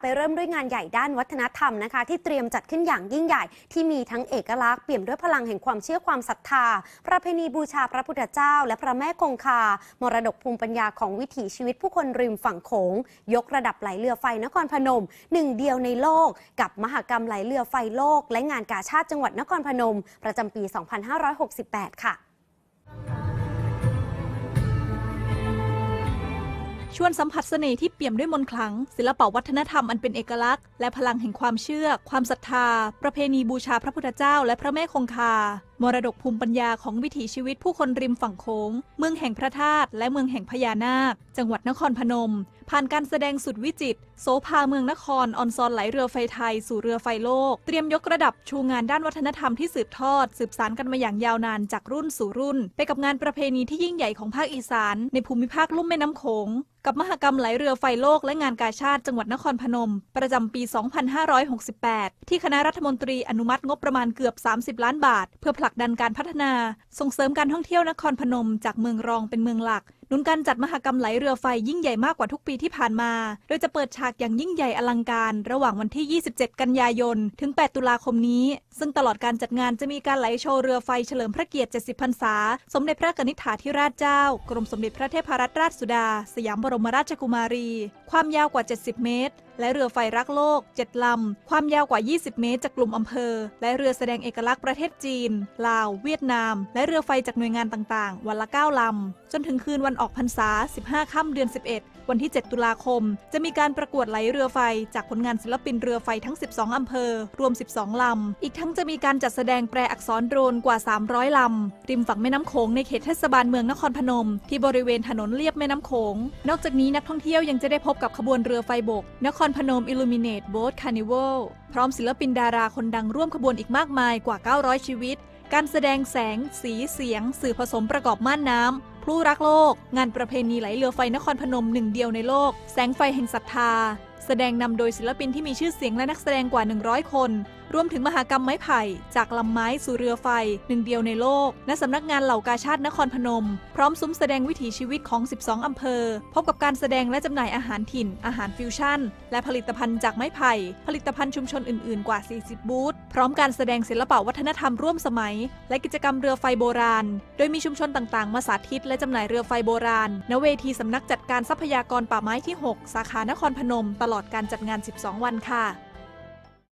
ไปเริ่มด้วยงานใหญ่ด้านวัฒนธรรมนะคะ ที่เตรียมจัดขึ้นอย่างยิ่งใหญ่ ที่มีทั้งเอกลักษณ์เปี่ยมด้วยพลังแห่งความเชื่อความศรัทธา ประเพณีบูชาพระพุทธเจ้า และพระแม่คงคา มรดกภูมิปัญญาของวิถีชีวิตผู้คนริมฝั่งโขง ยกระดับไหลเรือไฟนครพนม หนึ่งเดียวในโลก กับมหกรรมไหลเรือไฟโลก และงานกาชาติจังหวัดนครพนม ประจำปี 2568 ค่ะ ชวนสัมผัสเสน่ห์ที่เปี่ยมด้วยมนต์ขลัง ศิลปวัฒนธรรมอันเป็นเอกลักษณ์และพลังแห่งความเชื่อ ความศรัทธา ประเพณีบูชาพระพุทธเจ้า และพระแม่คงคา มรดกภูมิปัญญาของวิถีชีวิตผู้คนริมฝั่งโขงเมืองแห่งพระธาตุและเมืองแห่งพญานาค จังหวัดนครพนม ผ่านการแสดงสุดวิจิตรโสภาเมืองนครออนซอนไหลเรือไฟไทย สู่เรือไฟโลก เตรียมยกระดับชูงานด้านวัฒนธรรมที่สืบทอด สืบสานกันมาอย่างยาวนานจากรุ่นสู่รุ่น ไปกับงานประเพณีที่ยิ่งใหญ่ของภาคอีสาน ในภูมิภาคลุ่มแม่น้ำโขงกับมหกรรมไหลเรือไฟโลกและงานกาชาติจังหวัดนครพนม ประจำปี 2568 ที่คณะรัฐมนตรีอนุมัติงบประมาณเกือบ 30 ล้านบาท เพื่อผลักดันการพัฒนา ส่งเสริมการท่องเที่ยวนครพนม จากเมืองรองเป็นเมืองหลัก หนุนการจัดมหกรรมไหลเรือไฟยิ่งใหญ่มากกว่าทุกปีที่ผ่านมา โดยจะเปิดฉากอย่างยิ่งใหญ่อลังการ ระหว่างวันที่ 27 กันยายน ถึง 8 ตุลาคมนี้ ซึ่งตลอดการจัดงานจะมีการไหลโชว์เรือไฟเฉลิมพระเกียรติ 70 พรรษา สมเด็จพระกนิษฐาธิราชเจ้า กรมสมเด็จพระเทพรัตนราชสุดา สยามบรมราชกุมารี ความยาวกว่า 70 เมตรและเรือไฟรักโลก 7 ลำ ความยาวกว่า 20 เมตร จากกลุ่มอำเภอ และเรือแสดงเอกลักษณ์ประเทศจีน ลาว เวียดนาม และเรือไฟจากหน่วยงานต่าง ๆ วันละ 9 ลำ จนถึงคืนวันออกพรรษา 15 ค่ำเดือน 11 วันที่ 7 ตุลาคม จะมีการประกวดไหลเรือไฟ จากผลงานศิลปินเรือไฟทั้ง 12 อำเภอ รวม 12 ลำ อีกทั้งจะมีการจัดแสดงแปลอักษรโดรนกว่า 300 ลำ ริมฝั่งแม่น้ำโขงในเขตเทศบาลเมืองนครพนม ที่บริเวณถนนเลียบแม่น้ำโขง นอกจากนี้นักท่องเที่ยวยังจะได้พบกับขบวนเรือไฟบก นครพนม Illuminate Boat Carnival พร้อมศิลปินดาราคนดังร่วมขบวนอีกมากมายกว่า 900 ชีวิต การแสดงแสง สีเสียง สื่อผสมประกอบม่านน้ำ รู่รักโลก งานประเพณีไหลเรือไฟนครพนมหนึ่งเดียวในโลก แสงไฟแห่งศรัทธา แสดงนำโดยศิลปินที่มีชื่อเสียงและนักแสดงกว่า 100 คน รวมถึงมหากรรมไม้ไผ่ จากลำไม้สู่เรือไฟ หนึ่งเดียวในโลก ณสำนักงานเหล่ากาชาตินครพนม พร้อมซุ้มแสดงวิถีชีวิตของ 12 อำเภอ พบกับการแสดงและจำหน่ายอาหารถิ่น อาหารฟิวชั่น และผลิตภัณฑ์จากไม้ไผ่ ผลิตภัณฑ์ชุมชนอื่น ๆ กว่า 40 บูธ พร้อมการแสดงศิลปะวัฒนธรรมร่วมสมัย และกิจกรรมเรือไฟโบราณ โดยมีชุมชนต่าง ๆ มาสาธิต และจำหน่ายเรือไฟโบราณ ณ เวทีสำนักจัดการทรัพยากรป่าไม้ที่ 6 สาขานครพนมตลอดการจัดงาน 12 วันค่ะ